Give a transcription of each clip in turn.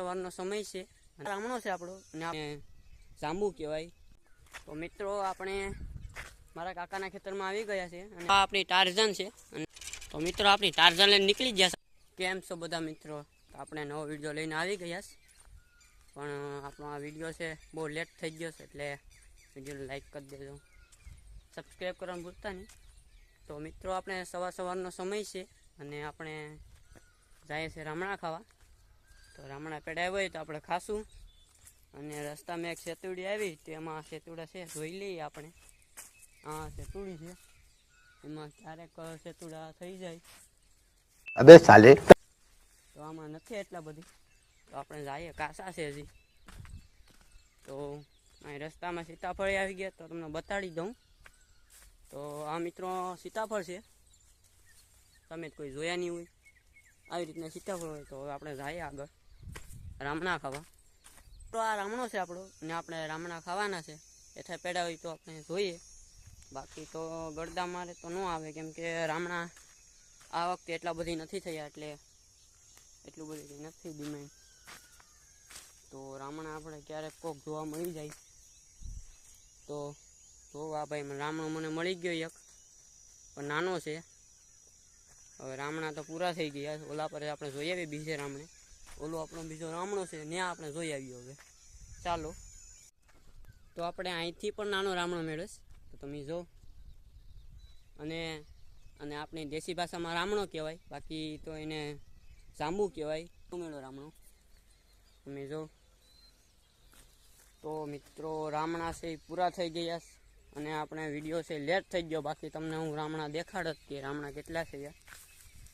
સવારનો સમય છે. રામણો છે આપણો. ને જાંબુ કહેવાય. તો મિત્રો, આપણે મારા કાકાના ખેતરમાં આવી ગયા છે અને આ આપણી ટાર્ઝન છે. તો મિત્રો, આપણી ટાર્ઝન લઈને નીકળી ગયા કેમ છો બધા મિત્રો? આપણે નવો વીડિયો લઈને આવી ગયા છે. પણ આપણો આ વીડિયો છે બહુ લેટ થઈ ગયો છે, એટલે વીડિયો લાઈક કરી દેજો. સબસ્ક્રાઈબ કરવાનું ભૂલતા નહીં. તો મિત્રો, આપણે સવાર સવારનો સમય છે અને આપણે જાય છે રામણા ખાવા. તો રામણા પેડા હોય તો આપણે ખાશું. અને રસ્તામાં એક સેતુડી આવી તો એમાં સેતુડા છે જોઈ લઈએ આપણે. આ સેતુડી છે. એમાં ક્યારેક સેતુડા થઈ જાય. અબે સાલે. તો આમાં નથી એટલા બધી. તો આપણે જઈએ કાસા છે હજી. તો અહીં રસ્તામાં સીતાફળ આવી ગયા તો તમને બતાડી દઉં. તો આ મિત્રો સીતાફળ છે. તમે કોઈ જોયા નહીં હોય. આવી રીતના સીતાફળ હોય તો હવે આપણે જઈએ આગળ. રામણા ખાવા. તો આ રામણો છે આપણો, ને આપણે રામણા ખાવાના છે. એઠા પેડા હોય તો આપણે જોઈએ. બાકી તો ગળદા મારે તો ન આવે, કેમ કે રામણા આ વખતે એટલા બધી નથી થયા, એટલે એટલું બધું નથી ડિમાન્ડ. તો રામણા આપણે ક્યારેક કોક જોવા મળી જાય. તો જો આ ભાઈ રામણો મને મળી ગયો એક, પણ નાનો છે. હવે રામણા તો પૂરા થઈ ગયા ઓલા પર આપણે જોઈએ બી બીજે રામણે. ઓલો આપણો બીજો રામણો છે ત્યાં આપણે જોઈ આવ્યો હવે. ચાલો. તો આપણે અહીંથી પણ નાનો રામણો મેળવીશ તો તમે જો. અને અને આપણી દેશી ભાષામાં રામણો કહેવાય. બાકી તો એને જાંબુ કહેવાય. મેળો રામણો? તમે જો. તો મિત્રો, રામણા છે એ પૂરા થઈ ગયા અને આપણે વીડિયો છે લેટ થઈ ગયો. બાકી તમને હું રામણા દેખાડત કે રામણા કેટલા છે યાર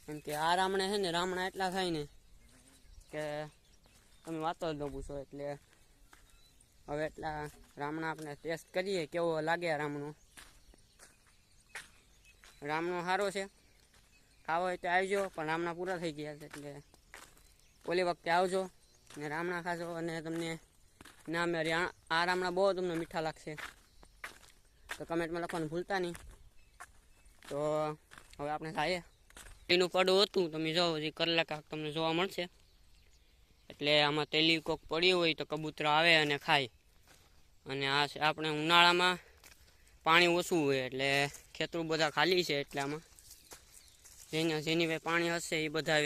કેમ કે આ રામણે છે ને રામણા એટલા થાય ને કે તમે વાતો જ ન પૂછો એટલે હવે એટલા રામણા આપણે ટેસ્ટ કરીએ કેવો લાગે રામણો. રામણો સારો છે. ખાવો હોય તો આવજો, પણ રામણા પૂરા થઈ ગયા છે એટલે ઓલી વખતે આવજો ને રામણા ખાશો અને તમને ના મેં આ રામણા બહુ તમને મીઠા લાગશે. તો કમેન્ટમાં લખવાનું ભૂલતા નહીં. તો હવે આપણે ખાઈએ. એનું પડું હતું, તમે જોવો કલાક કાક તમને જોવા મળશે. એટલે આમાં તેલી કોક પડ્યું હોય તો કબૂતરા આવે અને ખાય. અને આ આપણે ઉનાળામાં પાણી ઓછું હોય એટલે ખેતરું બધા ખાલી છે એટલે આમાં. જેને, જેની ભાઈ પાણી હશે એ બધા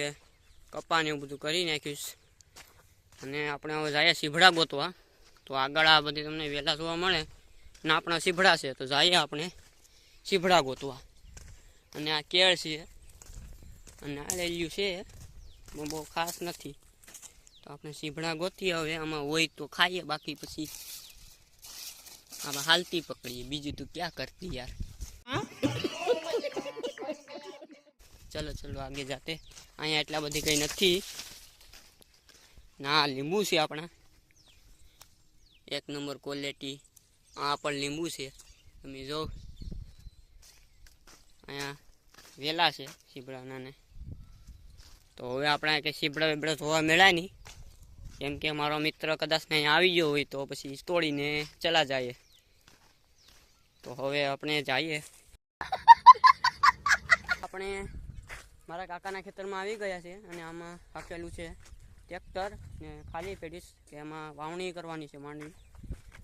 કપાને એવું બધું કરી નાખ્યું અને આપણે હવે જઈએ સીભડા ગોતવા. તો આગળ આ બધી તમને વહેલા જોવા મળે. ને આપણા સીભડા છે, તો જઈએ આપણે સીભડા ગોતવા. અને આ કેળ છે. અને આ લેલ્યું છે. બહુ ખાસ નથી. આપણે સીભડા ગોતીએ હવે આમાં હોય તો ખાઈએ, બાકી પછી આમાં હાલતી પકડીએ. બીજું તું ક્યાં કરતી યાર? ચલો ચલો, આગે જાતે. અહીંયા એટલા બધી કંઈ નથી. ના, લીંબુ છે આપણા. એક નંબર ક્વોલિટી આ પણ લીંબુ છે. તમે જો. અહીંયા વેલા છે સીબડાના ને. તો હવે આપણે કે સીબડા બીબડા જોવા મળ્યા નહીં. કેમ કે મારો મિત્ર કદાચ અહીંયા આવી ગયો હોય તો પછી તોડીને ચલા જઈએ. તો હવે આપણે જઈએ. આપણે મારા કાકાના ખેતરમાં આવી ગયા છે અને આમાં રાખેલું છે ટ્રેક્ટર ને ખાલી પેઢીસ કે એમાં વાવણી કરવાની છે માંડવી.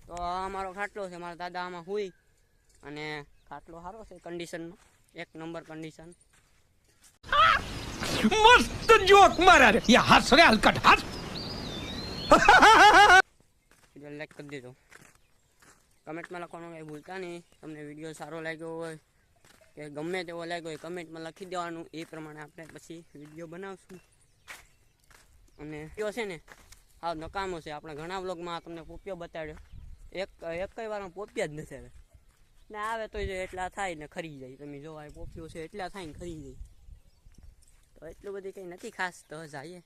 તો આ મારો ખાટલો છે, મારા દાદા આમાં હોય અને ખાટલો સારો છે કન્ડિશનનો એક નંબર કન્ડિશન મસ્ત જોક મારા રે. યા હસ હલકટ હસ વીડિયો લાઈક કરી દેજો. કમેન્ટમાં લખવાનું કંઈ ભૂલતા નહીં. તમને વીડિયો સારો લાગ્યો હોય કે ગમે તેવો લાગ્યો હોય કમેન્ટમાં લખી દેવાનું. એ પ્રમાણે આપણે પછી વીડિયો બનાવશું. અને વીડિયો છે ને, હા, નકામો છે. આપણે ઘણા વ્લોગમાં તમને પોપિયો બતાડ્યો. એક એક વારમાં પોપિયા જ નથી આવે. ને આવે તો એટલા થાય ને ખરી જાય. તમે જો આ પોપિયો છે, એટલા થાય ને ખરી જાય. તો એટલું બધી કંઈ નથી ખાસ તો જઈએ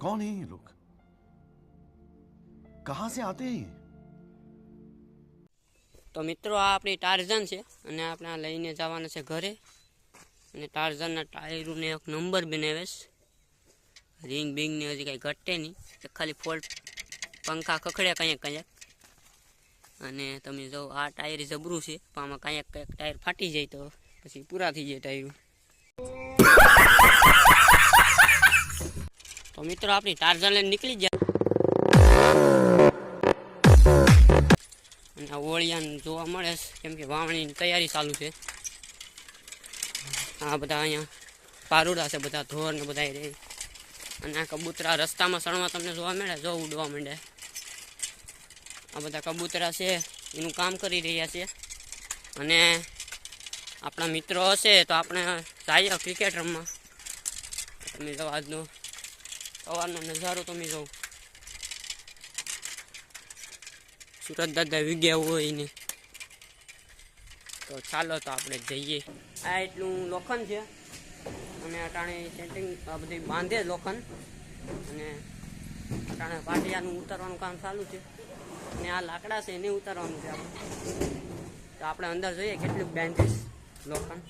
कौन है ये लोग कहां से आते हैं ये? તો મિત્રો આ આપણી ટાર્ઝન છે અને આપણે આ લઈને જવાના છે ઘરે અને ટાર્ઝનના ટાયરોને એક નંબર બનાવે છે રિંગ બિંગ ને હજી કાંઈ ઘટે નહીં એક ખાલી ફોલ્ટ પંખા ખખડે કંઈક કંઈક અને તમે જો આ ટાયર જબરું છે પણ આમાં કંઈક કંઈક ટાયર ફાટી જાય તો પછી પૂરા થઈ જાય ટાયરો તો તો મિત્રો, આપણી ટાર્ઝન લઈને નીકળી ગયા. ઓળિયાન જોવા મળે કેમ કે વાવણીની તૈયારી ચાલુ છે. આ બધા અહીંયા પારુડા છે, બધા ધોર ને બધા રહે. અને આ કબૂતરા રસ્તામાં સણવા તમને જોવા મળે, જો ઉડવા માંડે. આ બધા કબૂતરા છે, એનું કામ કરી રહ્યા છે. અને આપણા મિત્રો હશે તો આપણે જઈએ ક્રિકેટ રમવા. તમે જો આજનો સવારનો નજારો તમે જો સુરત દાદા વિગ્યા હોય ને, તો ચાલો તો આપણે જઈએ. આ એટલું લોખંડ છે. અને અટાણે આ બધી બાંધે લોખંડ. અને અટાણે પાટિયાનું ઉતારવાનું કામ ચાલુ છે. અને આ લાકડા છે, એને ઉતારવાનું છે આપણે. તો આપણે અંદર જોઈએ કેટલું બાંધીશ લોખંડ.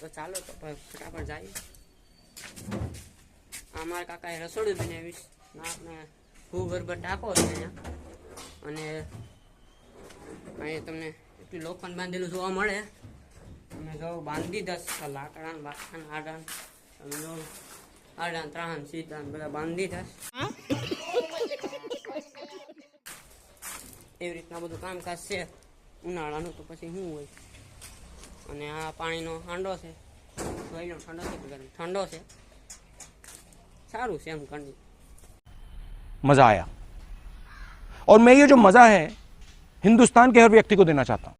તો ચાલો તો ફટાફટ જઈએ. કાકા કાકાએ રસોડું બનાવીશ ને ભૂ ભૂગર્ભ ટાંકો છે અહીંયા. અને અહીંયા તમને એટલું લોખંડ બાંધેલું જોવા મળે. તમે જો બાંધી દસ લાકડા બાકડા આડાન તમે જો આડાન ત્રાણ સીતા બધા બાંધી દસ. એવી રીતના બધું કામકાજ છે. ઉનાળાનું તો પછી શું હોય? અને આ પાણીનો હાંડો છે. ઠંડો છે ઠંડો છે. સારું છે એમ કંડી मज़ा आया और मैं ये जो मज़ा है हिंदुस्तान के हर व्यक्ति को देना चाहता हूँ